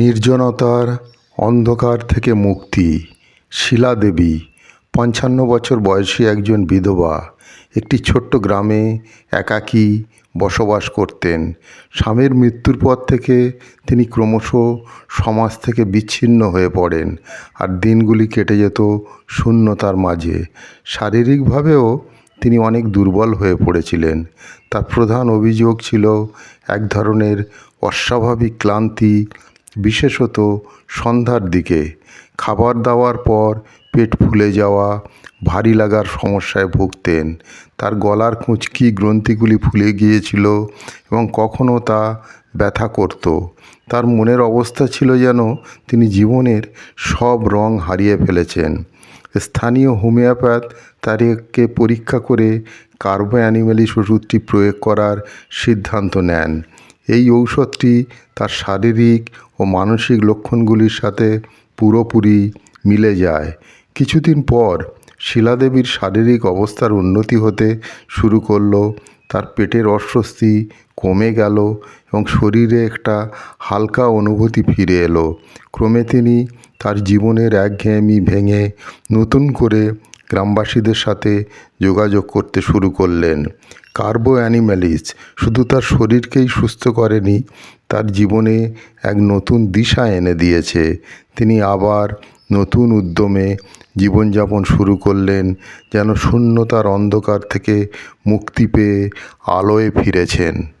নির্জনতার অন্ধকার থেকে মুক্তি। শিলা দেবী, পঞ্চান্ন বছর বয়সী একজন বিধবা, একটি ছোট্ট গ্রামে একাকী বসবাস করতেন। স্বামীর মৃত্যুর পর থেকে তিনি ক্রমশ সমাজ থেকে বিচ্ছিন্ন হয়ে পড়েন আর দিনগুলি কেটে যেত শূন্যতার মাঝে। শারীরিকভাবেও তিনি অনেক দুর্বল হয়ে পড়েছিলেন। তার প্রধান অভিযোগ ছিল এক ধরনের অস্বাভাবিক ক্লান্তি বিশেষত সন্ধ্যার দিকে। খাবার দাওয়ার পর পেট ফুলে যাওয়া, ভারী লাগার সমস্যায় ভুগতেন। তার গলার কুঁচকি গ্রন্থিগুলি ফুলে গিয়েছিল এবং কখনো তা ব্যথা করত। তার মনের অবস্থা ছিল যেন তিনি জীবনের সব রং হারিয়ে ফেলেছেন। স্থানীয় হোমিওপ্যাথ তাকে পরীক্ষা করে কার্বো অ্যানিমেলিস ওষুধটি প্রয়োগ করার সিদ্ধান্ত নেন। এই ঔষধটি তার শারীরিক ও মানসিক লক্ষণগুলির সাথে পুরোপুরি মিলে যায়। কিছুদিন পর শিলাদেবীর শারীরিক অবস্থার উন্নতি হতে শুরু করল, তার পেটের অস্বস্তি কমে গেল এবং শরীরে একটা হালকা অনুভূতি ফিরে এলো। ক্রমে তিনি তার জীবনের একঘেয়েমি ভেঙে নতুন করে গ্রামবাসীদের সাথে যোগাযোগ করতে শুরু করলেন। কার্বো অ্যানিম্যালিস শুধু তার শরীরকেই সুস্থ করেনি, তার জীবনে এক নতুন দিশা এনে দিয়েছে। তিনি আবার নতুন উদ্যমে জীবনযাপন শুরু করলেন, যেন শূন্যতার অন্ধকার থেকে মুক্তি পেয়ে আলোয় ফিরেছেন।